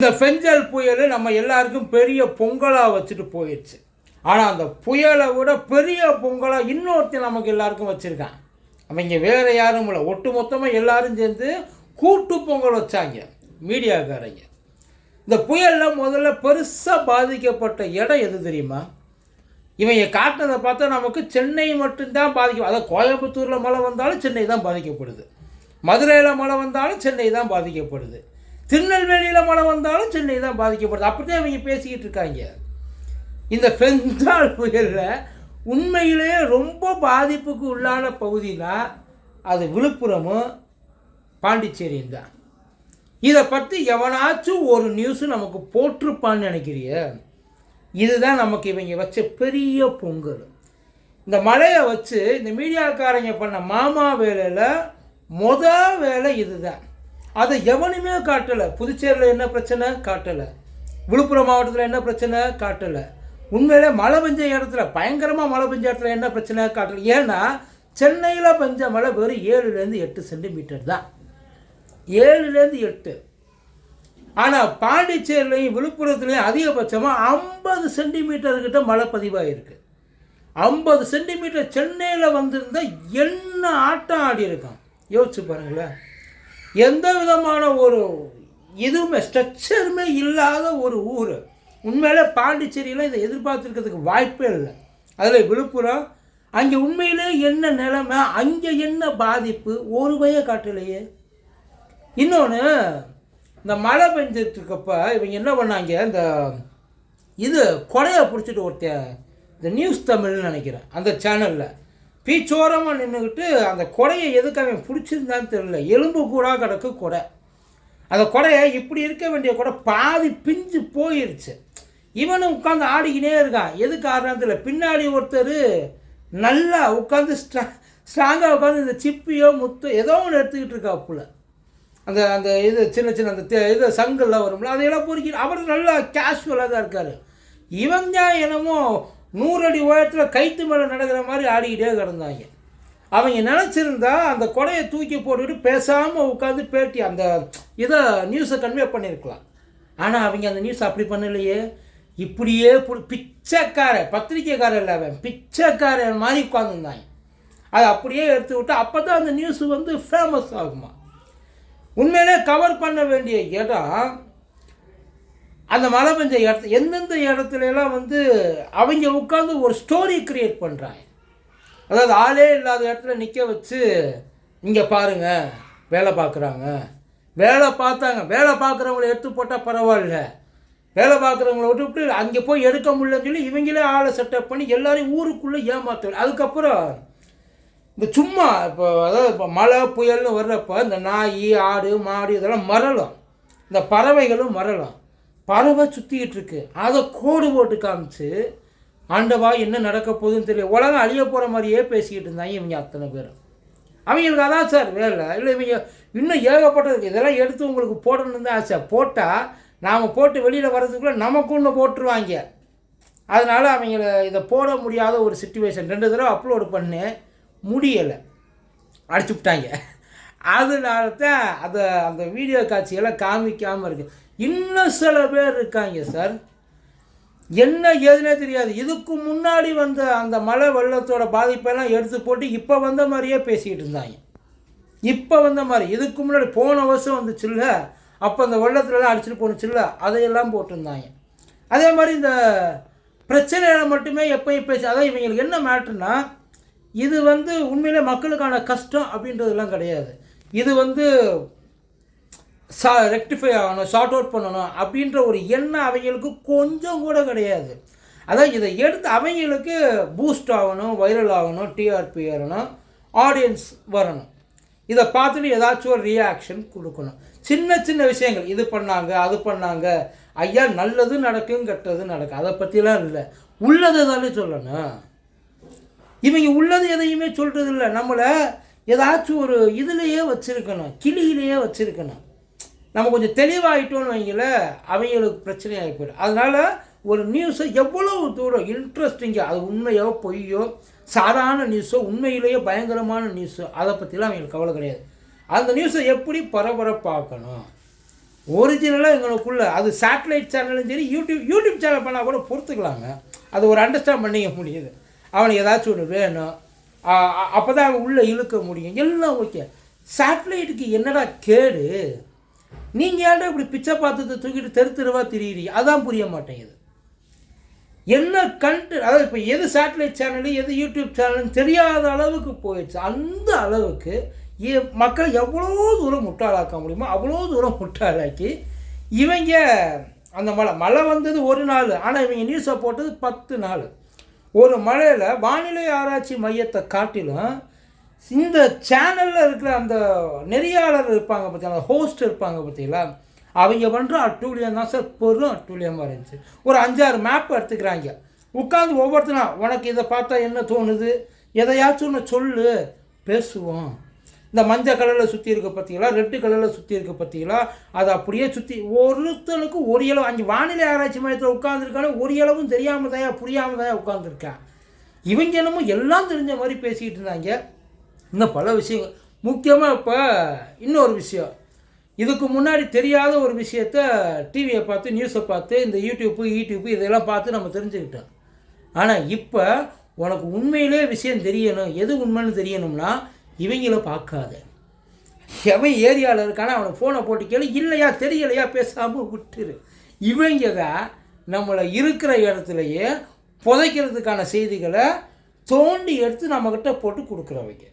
இந்த பெஞ்சல் புயல் நம்ம எல்லாருக்கும் பெரிய பொங்கலாக வச்சுட்டு போயிடுச்சு. ஆனால் அந்த புயலை விட பெரிய பொங்கலாக இன்னொருத்தன் நமக்கு எல்லாருக்கும் வச்சுருக்கான். அவங்க வேறு யாரும் இல்லை. ஒட்டு மொத்தமாக எல்லாரும் சேர்ந்து கூட்டு பொங்கல் வச்சாங்க மீடியாக்காரங்க. இந்த புயலில் முதல்ல பெருசாக பாதிக்கப்பட்ட இடம் எது தெரியுமா? இவங்க காட்டினதை பார்த்தா நமக்கு சென்னை மட்டும்தான் பாதிக்கும் அதாவது கோயம்புத்தூரில் மழை வந்தாலும் சென்னை தான் பாதிக்கப்படுது. மதுரையில் மழை வந்தாலும் சென்னை தான் பாதிக்கப்படுது. திருநெல்வேலியில் மழை வந்தாலும் சென்னை தான் பாதிக்கப்படுது. அப்படி தான் இவங்க பேசிக்கிட்டு இருக்காங்க. இந்த பெந்தாள் புயலில் உண்மையிலேயே ரொம்ப பாதிப்புக்கு உள்ளான பகுதினா அது விழுப்புரமும் பாண்டிச்சேரியும் தான். இதை பற்றி எவனாச்சும் ஒரு நியூஸு நமக்கு போட்டிருப்பான்னு நினைக்கிறிய? இதுதான் நமக்கு இவங்க வச்ச பெரிய பொங்கல். இந்த மழையை வச்சு இந்த மீடியாக்காரங்க பண்ண மாமா வேலையில் மொதல் வேலை இதுதான். அதை எவனுமே காட்டலை. புதுச்சேரியில் என்ன பிரச்சனை? காட்டலை. விழுப்புரம் மாவட்டத்தில் என்ன பிரச்சனை? காட்டலை. உண்மையிலே மழை பெஞ்ச இடத்துல பயங்கரமாக மழை பெஞ்ச இடத்துல என்ன பிரச்சனை? காட்டலை. ஏன்னா சென்னையில் பெஞ்ச மழை வெறும் ஏழுலேருந்து எட்டு சென்டிமீட்டர் தான். ஏழுலேருந்து எட்டு. ஆனால் பாண்டிச்சேரியிலையும் விழுப்புரத்துலேயும் அதிகபட்சமாக ஐம்பது சென்டிமீட்டர்கிட்ட மழை பதிவாகிருக்கு ஐம்பது சென்டிமீட்டர் சென்னையில் வந்திருந்தால் என்ன ஆட்டம் ஆடி இருக்கான் யோசிச்சு பாருங்களேன். எந்த விதமான ஒரு இதுவுமே ஸ்ட்ரக்சருமே இல்லாத ஒரு ஊர். உண்மையிலே பாண்டிச்சேரியில் இதை எதிர்பார்த்துருக்கிறதுக்கு வாய்ப்பே இல்லை. அதில் விழுப்புரம் அங்கே உண்மையிலே என்ன நிலைமை அங்கே என்ன பாதிப்பு ஒரு பய காட்டலையே. இன்னொன்று இந்த மழை பெஞ்சிட்டுருக்கப்ப இவங்க என்ன பண்ணாங்க இந்த இது கொடையை பிடிச்சிட்டு ஒருத்தன் இந்த நியூஸ் தமிழ்னு நினைக்கிறேன் அந்த சேனலில் பீச்சோரமாக நின்றுக்கிட்டு அந்த கொடையை எதுக்கு அவன் பிடிச்சிருந்தான்னு தெரியல. எலும்பு கூட கிடக்கு கொடை. அந்த கொடையை இப்படி இருக்க வேண்டிய கொடை பாதி பிஞ்சு போயிருச்சு. இவனும் உட்காந்து ஆடிக்கினே இருக்கான். எதுக்கு ஆடுறான்னு தெரியல. பின்னாடி ஒருத்தர் நல்லா உட்காந்து ஸ்ட்ரா ஸ்ட்ராங்காக உட்காந்து இந்த சிப்பியோ முத்தோ ஏதோ ஒன்று எடுத்துக்கிட்டு இருக்காப்புல. அந்த அந்த இது சின்ன சின்ன அந்த இது சங்கெல்லாம் வரும்ல அதையெல்லாம் பொறுக்கி அவர் நல்லா கேஷுவலாக தான் இருக்கார். இவன் தான் என்னமோ நூறு அடி உயரத்தில் கைத்து மேலே நடக்கிற மாதிரி ஆடிக்கிட்டே கிடந்தாங்க. அவங்க நினச்சிருந்தா அந்த கொடையை தூக்கி போட்டுக்கிட்டு பேசாமல் உட்காந்து பேட்டி அந்த இதை நியூஸை கன்வே பண்ணியிருக்கலாம் ஆனால் அவங்க அந்த நியூஸ் அப்படி பண்ணலையே. இப்படியே பிச்சைக்கார பிச்சைக்காரன் பத்திரிக்கைக்காரன் இல்லை அவன் பிச்சைக்காரன் மாதிரி உட்காந்துருந்தாங்க அதை அப்படியே எடுத்து விட்டு அப்போ தான் அந்த நியூஸ் வந்து ஃபேமஸ் ஆகுமா? உண்மையிலே கவர் பண்ண வேண்டிய இடம் அந்த மழை பெஞ்ச இடத்து எந்தெந்த இடத்துலலாம் வந்து அவங்க உட்காந்து ஒரு ஸ்டோரி க்ரியேட் பண்ணுறாங்க அதாவது ஆளே இல்லாத இடத்துல நிற்க வச்சு இங்கே பாருங்க வேலை பார்க்குறாங்க. வேலை பார்த்தாங்க. வேலை பார்க்குறவங்கள எடுத்து போட்டால் பரவாயில்ல. வேலை பார்க்குறவங்கள விட்டு விட்டு அங்கே போய் எடுக்க முடியலன்னு சொல்லி இவங்களே ஆளை செட்டப் பண்ணி எல்லாரையும் ஊருக்குள்ளே ஏமாத்துவாங்க அதுக்கப்புறம் இந்த சும்மா இப்போ அதாவது இப்போ மழை புயல்னு வர்றப்போ இந்த நாய் ஆடு மாடு இதெல்லாம் மரலும் இந்த பறவைகளும் மரலும் பறவை சுற்றிக்கிட்டு இருக்கு. அதை கோடு போட்டு காமிச்சு ஆண்டவா என்ன நடக்க போகுதுன்னு தெரியல. உலகம் அழிய போகிற மாதிரியே பேசிக்கிட்டு இருந்தாங்க இவங்க அத்தனை பேரும். அவங்களுக்கு அதான் சார் வேலை. இல்லை இவங்க இன்னும் ஏகப்பட்டது. இதெல்லாம் எடுத்து உங்களுக்கு போடணும்னு தான் ஆசை. போட்டால் நாம் போட்டு வெளியில் வர்றதுக்குள்ளே நமக்கு ஒன்று போட்டுருவாங்க. அதனால் அவங்கள இதை போட முடியாத ஒரு சுச்சுவேஷன் ரெண்டு தடவை அப்லோடு பண்ணேன் முடியலை. அடிச்சு விட்டாங்க. அதனால தான் அதை அந்த வீடியோ காட்சியெல்லாம் காமிக்காமல் இருக்குது இன்னும் சில பேர் இருக்காங்க சார். என்ன ஏதுனே தெரியாது. இதுக்கு முன்னாடி வந்த அந்த மழை வெள்ளத்தோட பாதிப்பெல்லாம் எடுத்து போட்டு இப்போ வந்த மாதிரியே பேசிக்கிட்டு இருந்தாங்க. இப்போ வந்த மாதிரி. இதுக்கு முன்னாடி போன வருஷம் வந்துச்சுல்ல. அப்போ அந்த வெள்ளத்துலலாம் அடிச்சுட்டு போணுச்சுல்ல. அதையெல்லாம் போட்டிருந்தாங்க. அதே மாதிரி இந்த பிரச்சனைகளை மட்டுமே எப்பயும் பேசி அதான் இவங்களுக்கு என்ன மேட்ருனா இது வந்து உண்மையிலே மக்களுக்கான கஷ்டம் அப்படின்றதெல்லாம் கிடையாது. இது வந்து சா ரெக்டிஃபை ஆகணும் ஷார்ட் அவுட் பண்ணணும் அப்படின்ற ஒரு எண்ணம் அவங்களுக்கு கொஞ்சம் கூட கிடையாது. அதான் இதை எடுத்து அவங்களுக்கு பூஸ்ட் ஆகணும் வைரல் ஆகணும் டிஆர்பி ஏறணும் ஆடியன்ஸ் வரணும். இதை பார்த்துட்டு ஏதாச்சும் ஒரு ரியாக்ஷன் கொடுக்கணும். சின்ன சின்ன விஷயங்கள் இது பண்ணாங்க அது பண்ணாங்க. ஐயா நல்லது நடக்கும் கெட்டது நடக்கும் அதை பற்றிலாம் இல்லை. உள்ளதை தானே சொல்லணும். இவங்க உள்ளது எதையுமே சொல்கிறது இல்லை நம்மளை ஏதாச்சும் ஒரு இதுலேயே வச்சுருக்கணும் கிளியிலேயே வச்சுருக்கணும். நம்ம கொஞ்சம் தெளிவாகிட்டோன்னு வைங்கள அவங்களுக்கு பிரச்சனையாகி போயிடும். அதனால் ஒரு நியூஸை எவ்வளவு தூரம் இன்ட்ரெஸ்டிங்காக அது உண்மையோ பொய்யோ சாதாரண நியூஸோ உண்மையிலேயோ பயங்கரமான நியூஸோ அதை பற்றிலாம் அவங்களுக்கு கவலை கிடையாது. அந்த நியூஸை எப்படி பரபரப்பாக்கணும்? ஒரிஜினலாக எங்களுக்குள்ளே அது சேட்டலைட் சேனலும் சரி யூடியூப் யூடியூப் சேனல் பண்ணால் கூட பொறுத்துக்கலாங்க. அது ஒரு அண்டர்ஸ்டாண்ட் பண்ணிக்க முடியுது. அவனுக்கு ஏதாச்சும் ஒன்று வேணும். அப்போ தான் அவன் உள்ளே இழுக்க முடியும். எல்லாம் ஓகே சேட்டலைட்டுக்கு என்னடா கேடு? நீங்கள் யாரும் இப்படி பிச்சை பாத்திரத்தை தூக்கிட்டு தெரு தெருவாக திரியிறீங்க அதான் புரிய மாட்டேங்குது. என்ன கண்ட் அதாவது இப்போ எது சேட்டலைட் சேனலு எது யூடியூப் சேனல்னு தெரியாத அளவுக்கு போயிடுச்சு. அந்த அளவுக்கு எ- மக்களை எவ்வளோ தூரம் முட்டாளாக்க முடியுமோ அவ்வளோ தூரம் முட்டாளாக்கி இவங்க அந்த மழை மழை வந்தது ஒரு நாள் ஆனால் இவங்க நியூஸை போட்டது பத்து நாள். ஒரு மழையில் வானிலை ஆராய்ச்சி மையத்தை காட்டிலும் இந்த சேனலில் இருக்கிற அந்த நெறியாளர் இருப்பாங்க பார்த்தீங்களா? ஹோஸ்ட் இருப்பாங்க பார்த்தீங்களா? அவங்க பண்ணுற அட்டூழியம் தான் சார் பொருளும் அட்டூழியமாக இருந்துச்சு. ஒரு அஞ்சாறு மேப் எடுத்துக்கிறாங்க. உட்காந்து ஒவ்வொருத்தனா உனக்கு இதை பார்த்தா என்ன தோணுது? எதையாச்சும் ஒன்று சொல்லு. பேசுவோம். இந்த மஞ்சள் கலரில் சுற்றி இருக்க பார்த்தீங்களா? ரெட்டு கலரில் சுற்றி இருக்க பார்த்தீங்களா? அதை அப்படியே சுற்றி ஒருத்தனுக்கு ஒரு இளவு அங்கே வானிலை ஆராய்ச்சி மையத்தில் உட்காந்துருக்கானே ஒரு இளவும் தெரியாமல் தான் புரியாமல் தான் உட்காந்துருக்கேன் இவங்க என்னமோ எல்லாம் தெரிஞ்ச மாதிரி பேசிக்கிட்டு இருந்தாங்க. இன்னும் பல விஷயங்கள். முக்கியமாக இப்போ இன்னொரு விஷயம். இதுக்கு முன்னாடி தெரியாத ஒரு விஷயத்த டிவியை பார்த்து நியூஸை பார்த்து இந்த யூடியூப்பு யூடியூப்பு இதெல்லாம் பார்த்து நம்ம தெரிஞ்சுக்கிட்டோம். ஆனால் இப்போ உனக்கு உண்மையிலே விஷயம் தெரியணும். எது உண்மைன்னு தெரியணும்னா இவங்கள பார்க்காத. எவன் ஏரியாவில் இருக்கானா அவனை ஃபோனை போட்டு கேளு. இல்லையா தெரியலையா பேசாமல் விட்டுரு. இவங்க தான் நம்மளை இருக்கிற இடத்துலையே புதைக்கிறதுக்கான செய்திகளை தோண்டி எடுத்து நம்மக்கிட்ட போட்டு கொடுக்குறவங்க.